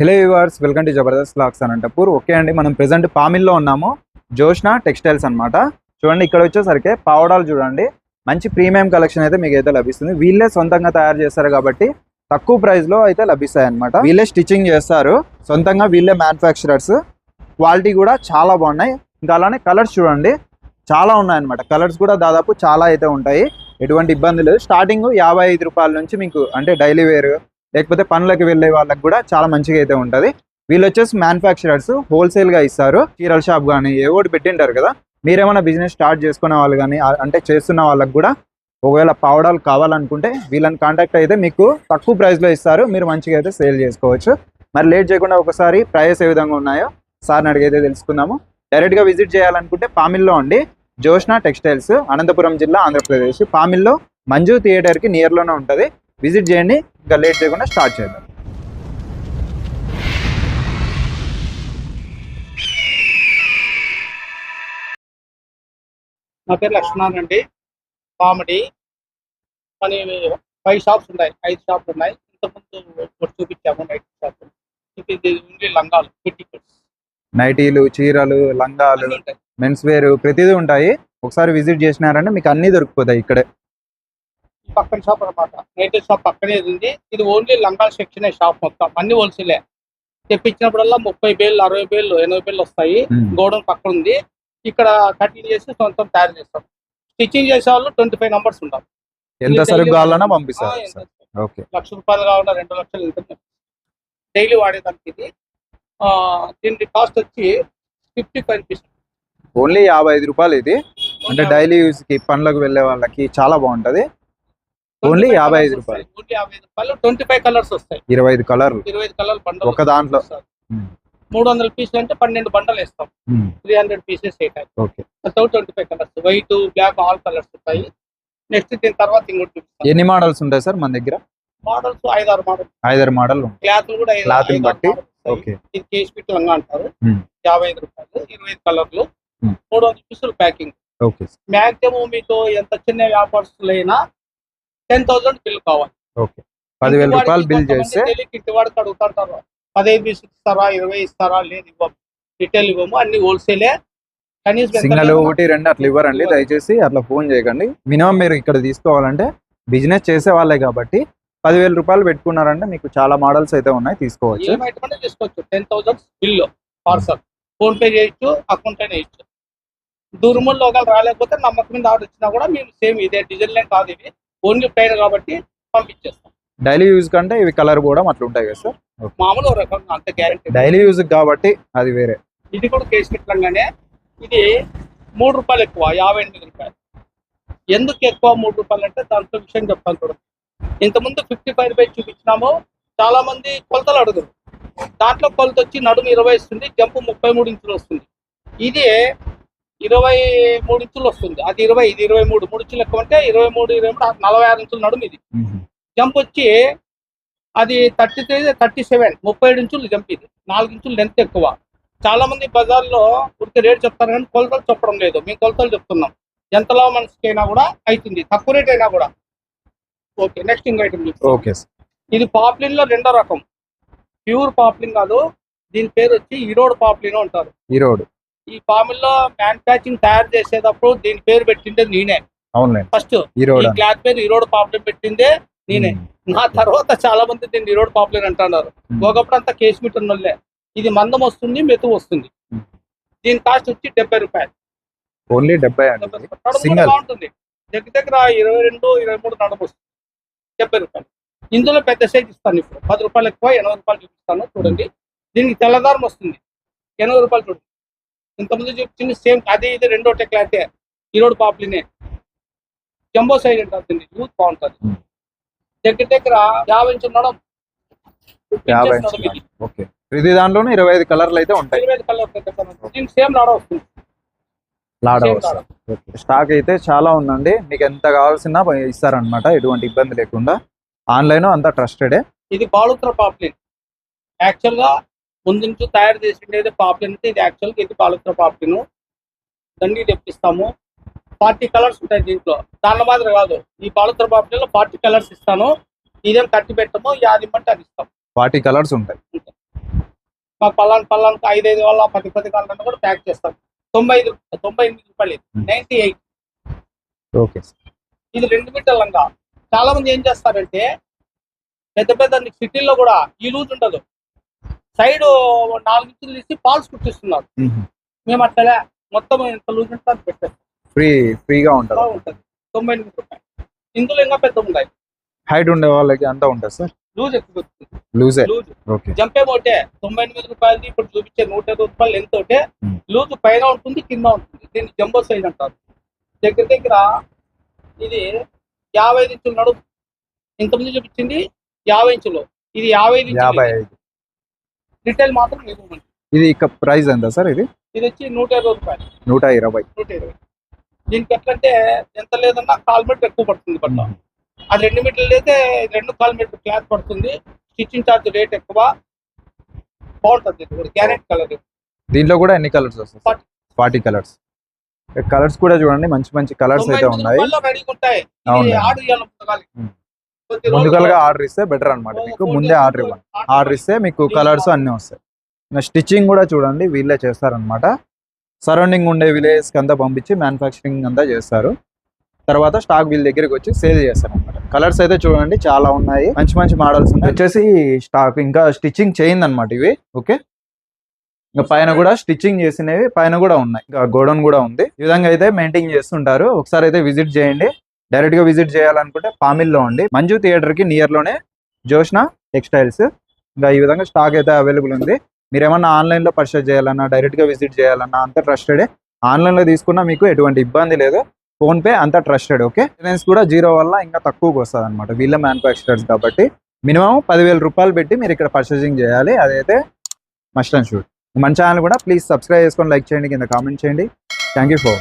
Hello viewers welcome to Jabardasth lakhs Anantapur okay అండి మనం present పామిల్లో ఉన్నాము. జోష్నా టెక్స్టైల్స్ అన్నమాట. చూడండి ఇక్కడ వచ్చేసరికి పావడాలు చూడండి. మంచి ప్రీమియం కలెక్షన్ అయితే మీకు అయితే లభిస్తుంది. వీళ్ళే సొంతంగా తయారు చేస్తారు కాబట్టి తక్కువ ప్రైస్లో అయితే లభిస్తాయి అనమాట వీళ్ళే స్టిచ్చింగ్ చేస్తారు. సొంతంగా వీళ్ళే మ్యానుఫ్యాక్చరర్స్ క్వాలిటీ కూడా చాలా బాగున్నాయి. ఇంకా అలానే కలర్స్ చూడండి. చాలా ఉన్నాయన్నమాట కలర్స్ కూడా దాదాపు చాలా అయితే ఉంటాయి. ఎటువంటి ఇబ్బంది లేదు. స్టార్టింగ్ యాభై ఐదు రూపాయల నుంచి మీకు అంటే డైలీ వేర్ లేకపోతే పనులకు వెళ్ళే వాళ్ళకి కూడా చాలా మంచిగా అయితే ఉంటుంది. వీళ్ళు వచ్చేసి మ్యానుఫ్యాక్చరర్స్ హోల్సేల్గా ఇస్తారు. చీరల షాప్ కానీ ఏవోటి పెట్టింటారు కదా. మీరేమైనా బిజినెస్ స్టార్ట్ చేసుకునే వాళ్ళు కానీ అంటే చేస్తున్న వాళ్ళకి కూడా ఒకవేళ పావడాలు కావాలనుకుంటే వీళ్ళని కాంటాక్ట్ అయితే మీకు తక్కువ ప్రైస్లో ఇస్తారు. మీరు మంచిగా అయితే సేల్ చేసుకోవచ్చు. మరి లేట్ చేయకుండా ఒకసారి ప్రైస్ ఏ విధంగా ఉన్నాయో సార్ని అడిగైతే తెలుసుకుందాము. డైరెక్ట్గా విజిట్ చేయాలనుకుంటే పామిల్లో అండి జోష్నా టెక్స్టైల్స్ అనంతపురం జిల్లా ఆంధ్రప్రదేశ్. పామిల్లో మంజు థియేటర్కి ఉంటుంది. విజిట్ చేయండి ఇంకా లేట్ చేయకుండా స్టార్ట్ చేద్దాం. నా పేరు లక్ష్మణ్ అండి. కామెడీ. మన ఫైవ్ షాప్స్ ఉన్నాయి ఐదు షాపులు ఉన్నాయి. ఇంతకుముందు ఒకటి చూపించాము నైట్ షాప్. ఇది ఓన్లీ లంగాలు పెట్టికోట్స్ నైటీలు చీరలు లంగాలు మెన్స్ వేర్ ప్రతిదీ ఉంటాయి. ఒకసారి విజిట్ చేసినారంటే మీకు అన్ని దొరికిపోతాయి ఇక్కడే. పక్కన షాప్ అన్నమాట. నైట్ షాప్ పక్కనే ఉంది. ఇది ఓన్లీ లంగాల సెక్షన్ షాప్ మొత్తం. అన్ని హోల్సేలే తెప్పించినప్పుడల్లా ముప్పై వేలు అరవై వేలు ఎనభై వేలు వస్తాయి. గోడౌన్ పక్కన ఉంది. ఇక్కడ కటింగ్ చేసి సొంతం తయారు చేస్తాం. స్టిచ్చింగ్ చేసే వాళ్ళు ట్వంటీ ఫైవ్ నంబర్స్ ఉంటారు ఎంత సరుకు కావాలన్నా పంపిస్తారు. లక్ష రూపాయలు కావాలన్నా రెండు లక్షలు ఉంటుంది డైలీ వాడేదానికి ఇది. ఆ, దీనికి కాస్ట్ వచ్చి ఫిఫ్టీ ఫైవ్ రూపీస్ ఓన్లీ యాభై ఐదు రూపాయలు ఇది. అంటే డైలీ యూస్కి పనులకు వెళ్ళే వాళ్ళకి చాలా బాగుంటది. Only 55 రూపాయలు. ఓన్లీ యాభై ఐదు రూపాయలు ట్వంటీ ఫైవ్ కలర్స్ వస్తాయి. ఇరవై ఐదు కలర్లు ఇరవై ఐదు కలర్ బండల్ ఒక దాంట్లో. Hmm. మూడు వందల పీసులు అంటే పన్నెండు బండలు వేస్తాం. Three hundred pieces okay twenty five colours white black all colours ఉంటాయి. నెక్స్ట్ దీని తర్వాత ఇంకోటి ఎన్ని మోడల్స్ ఉంటాయి సార్ మన దగ్గర? మోడల్స్ ఐదారు మోడల్ ఐదారు మోడల్ క్లాత్లు కూడా ఐదారు బట్టి? ఓకే ఇది కేసు పిట్ లంగా అంటారు. Hmm. యాభై ఐదు రూపాయలు ఇరవై ఐదు కలర్లు Hmm. మూడు వందల పీసులు ప్యాకింగ్ ఓకే మాక్సిమం మీకు ఎంత చిన్న వ్యాపారస్తులైనా టెన్ థౌసండ్ బిల్ కావాలి. ఓకే. పదివేల రూపాయలు బిల్ చేస్తే? తెలియక ఇంటివాడికి అడుగుతుంటారు పదహైదు ఇస్తారా ఇరవై ఇస్తారా లేదు ఇవ్వము. రిటైల్ ఇవ్వము అన్ని హోల్సేలే కనీసం సింగల్ ఒకటి రెండు అట్లా ఇవ్వరండి. ఇవ్వరు. దయచేసి అట్లా ఫోన్ చేయకండి. మినిమం మీరు ఇక్కడ తీసుకోవాలంటే బిజినెస్ చేసే వాళ్ళే కాబట్టి పదివేల రూపాయలు పెట్టుకున్నారంటే మీకు చాలా మోడల్స్ అయితే ఉన్నాయి తీసుకోవచ్చు. తీసుకోవచ్చు. Ten thousand bill parcel PhonePe చేయొచ్చు అకౌంట్ అయినా వేయచ్చు దూరముల్లో ఒకవేళ రాలేకపోతే నమ్మకం మీద ఆర్డర్ ఇచ్చినా కూడా మేము సేమ్ ఇదే. డిజైన్ కాదు ఓన్లీ ప్లైన్ కాబట్టి పంపించేస్తాం. డైలీ యూజ్ కంటే ఇవి కలర్ కూడా అట్లా ఉంటాయి కదా సార్? మామూలు రకంగా అంత గ్యారంటీ డైలీ యూజ్ కాబట్టి అది వేరే. ఇది కూడా కేసు పెట్టంగానే ఇది మూడు రూపాయలు ఎక్కువ యాభై ఎనిమిది రూపాయలు. ఎందుకు ఎక్కువ మూడు రూపాయలు అంటే దాంట్లో విషయం చెప్తాను చూడండి ఇంతకుముందు ఫిఫ్టీ ఫైవ్ రూపీస్ చూపించినాము చాలా మంది కొలతలు అడుగురు దాంట్లో కొలత వచ్చి నడుము ఇరవై వస్తుంది జంపు ముప్పై మూడు ఇంచులు వస్తుంది. ఇది ఇరవై మూడు ఇంచులు వస్తుంది. అది ఇరవై ఇది ఇరవై మూడు. మూడు ఇంచులు ఎక్కువ అంటే ఇరవై మూడు ఇరవై మూడు నలభై ఆరు ఇంచులు నడుము ఇది. జంప్ వచ్చి అది థర్టీ త్రీ థర్టీ సెవెన్ ముప్పై ఏడు ఇంచులు జంప్ ఇది. నాలుగు ఇంచులు లెంత్ ఎక్కువ. చాలా మంది బజార్లో ఉరికి రేట్ చెప్తారు కానీ కొలతలు చెప్పడం లేదు. మేము కొలతలు చెప్తున్నాం. ఎంతలో మనిషికి అయినా కూడా అవుతుంది తక్కువ రేట్ అయినా కూడా. ఓకే నెక్స్ట్ ఇంకో ఐటమ్ ఓకే సార్. ఇది పాప్లిన్లో రెండో రకం. ప్యూర్ పాప్లిన్ కాదు. దీని పేరు వచ్చి ఈరోడ్ పాప్లిన్ అంటారు. ఈ రోడ్ ఈ పామిల్లో మ్యానుఫ్యాక్చరింగ్ తయారు చేసేటప్పుడు దీని పేరు పెట్టిందే నేనే. ఫస్ట్ ఈ క్లాత్ పేరు ఈరోడ్ పాప్లిన్ పెట్టిందే నేనే. నా తర్వాత చాలా మంది దీన్ని ఈరోడ్ పాపులర్ అంటున్నారు. ఒకప్పుడు అంతా కేసుమిట్ ఉన్నోళ్ళే ఇది మందం వస్తుంది మెతు వస్తుంది. దీని కాస్ట్ వచ్చి డెబ్బై రూపాయలు. ఓన్లీ డెబ్బై సింగల్. బాగుంటుంది. దగ్గర దగ్గర ఇరవై రెండు ఇరవై మూడు నడుము వస్తుంది. డెబ్బై రూపాయలు. ఇందులో పెద్ద సైజ్ ఇస్తాను ఇప్పుడు. పది రూపాయలు ఎక్కువ ఎనభై రూపాయలు చూపిస్తాను. చూడండి. దీనికి తెల్లదారం వస్తుంది. ఎనభై రూపాయలు చూడండి. ఇంతకుముందు చూపించింది సేమ్ అదే ఇది రెండో క్లాతే ఈరోడు పాపులినే. జంబో అంటారు దీన్ని. యూత్ బాగుంటుంది. దగ్గర దగ్గర యాభై ఇంచుల నడం యాభై ఇది. ఓకే. ప్రతి దాంట్లోనూ ఇరవై ఐదు కలర్లు అయితే ఉంటాయి. ఇరవై ఐదు కలర్ పెద్ద కలర్. దీనికి సేమ్ లాడా వస్తుంది. స్టాక్ అయితే చాలా ఉందండి. మీకు ఎంత కావాల్సిన ఇస్తారనమాట ఎటువంటి ఇబ్బంది లేకుండా. ఆన్లైన్ అంతా ట్రస్టెడే. ఇది బాలుత్ర పాప్లిన్. యాక్చువల్గా ముందు నుంచి తయారు చేసిండేది పాప్లిన్ అంటే ఇది యాక్చువల్గా ఇది బాలుత్ర పాప్లిన్ దండి తెప్పిస్తాము. ఫార్టీ కలర్స్ ఉంటాయి దీంట్లో. దాని మాదిరి కాదు. ఈ బాలుత్ర పాప్లిన్లో ఫార్టీ కలర్స్ ఇస్తాను. ఇదేం కట్టి పెట్టము యాది ఇమ్మంటే అది ఇస్తాం. ఫార్టీ కలర్స్ ఉంటాయి. మా పల్లాన్ పల్లానికి ఐదు ఐదు వాళ్ళ పది పది కాళ్ళని కూడా ప్యాక్ చేస్తాం. తొంభై ఐదు తొంభై ఎనిమిది రూపాయలు. నైన్టీ ఎయిట్ ఓకే ఇది రెండు మీటర్ల లంగా. చాలా మంది ఏం చేస్తారంటే పెద్ద పెద్ద సిటీల్లో కూడా ఈ లూజ్ ఉండదు. సైడ్ నాలుగు ఇంచులు తీసి పాల్స్ కుట్టిస్తున్నారు. మేము. అట్లా మొత్తం ఎంత లూజ్ ఉంటే అంత పెట్టారు ఫ్రీ ఫ్రీగా ఉంటుంది? తొంభై ఎనిమిది రూపాయలు. ఇందులో ఇంకా పెద్ద ఉన్నాయి హైట్ ఉండే వాళ్ళకి అంతా ఉంటుంది సార్? లూజ్ ఎక్కువ లూజే? లూజ్. జంపేమో ఒకటే తొంభై ఎనిమిది రూపాయలది ఇప్పుడు చూపించే నూట ఇరవై రూపాయలు ఎంత ఒకటే. లూజ్ పైన ఉంటుంది కింద ఉంటుంది. దీన్ని జంబో సైజ్ అంటారు. దగ్గర దగ్గర ఇది యాభై ఐదు ఇంచులు నడుము ఇంతకుముందు చూపించింది యాభై ఇంచులు. ఇది యాభై యాభై ఇంచులు. ఐదు. రిటైల్ మాత్రం ఇవ్వమండి ఇది ఇక ప్రైస్ ఎంత సార్ ఇది? ఇది వచ్చి నూట ఇరవై రూపాయలు. నూట ఇరవై. నూట ఇరవై. దీనికి ఎట్లంటే ఎంత లేదన్నా కాల్ మీటర్ ఎక్కువ పడుతుంది బట్ట. అది రెండు మీటర్లు అయితే రెండు కాల్ మీటర్ క్లాత్ పడుతుంది. స్టిచ్చింగ్ ఛార్జ్ రేట్ ఎక్కువ. బాగుంటుంది ఇది కూడా గ్యారెంటీ కలర్ దీంట్లో కూడా ఎన్ని కలర్స్ వస్తాయి. ఫార్టీ. కలర్స్. కలర్స్ కూడా చూడండి మంచి మంచి కలర్స్ అయితే ఉన్నాయి. ముందుగా ఆర్డర్ ఇస్తే బెటర్ అన్నమాట ఓ, మీకు ముందే ఆర్డర్ ఇవ్వండి. ఆర్డర్ ఇస్తే మీకు కలర్స్ అన్నీ వస్తాయి. ఇంకా స్టిచ్చింగ్ కూడా చూడండి వీళ్ళే చేస్తారనమాట సరౌండింగ్ ఉండే విలేజ్కి అంతా పంపించి మ్యానుఫ్యాక్చరింగ్ అంతా చేస్తారు. తర్వాత స్టాక్ వీళ్ళ దగ్గరికి వచ్చి సేల్ చేస్తారు అనమాట కలర్స్ అయితే చూడండి చాలా ఉన్నాయి. మంచి మంచి మోడల్స్ ఉన్నాయి. వచ్చేసి స్టాక్ ఇంకా స్టిచ్చింగ్ చేయింది అనమాట ఇవి ఓకే ఇంకా పైన కూడా స్టిచ్చింగ్ చేసినవి పైన కూడా ఉన్నాయి. ఇంకా గోడౌన్ కూడా ఉంది. ఈ విధంగా అయితే మెయింటైన్ చేస్తుంటారు. ఒకసారి అయితే విజిట్ చేయండి. డైరెక్ట్గా విజిట్ చేయాలనుకుంటే పామిల్లో ఉండి మంజు థియేటర్కి నియర్లోనే జోష్న టెక్స్టైల్స్ ఇంకా ఈ విధంగా స్టాక్ అయితే అవైలబుల్ ఉంది. మీరు ఏమన్నా ఆన్లైన్లో పర్చేస్ చేయాలన్నా డైరెక్ట్గా విజిట్ చేయాలన్నా అంత ట్రస్టెడ్ ఆన్లైన్లో తీసుకున్నా మీకు ఎటువంటి ఇబ్బంది లేదు. ఫోన్పే అంత ట్రస్టెడ్ ఓకే మెయింటెనెన్స్ కూడా జీరో వల్ల ఇంకా తక్కువకి వస్తుంది అనమాట వీళ్ళ మ్యానుఫ్యాక్చరర్స్ కాబట్టి. మినిమం పదివేల రూపాయలు పెట్టి మీరు ఇక్కడ పర్చేసింగ్ చేయాలి. అదైతే మస్ట్ అండ్ షూట్ మన ఛానల్ కూడా ప్లీజ్ సబ్స్క్రైబ్ చేసుకొని లైక్ చేయండి కింద కామెంట్ చేయండి. Thank you for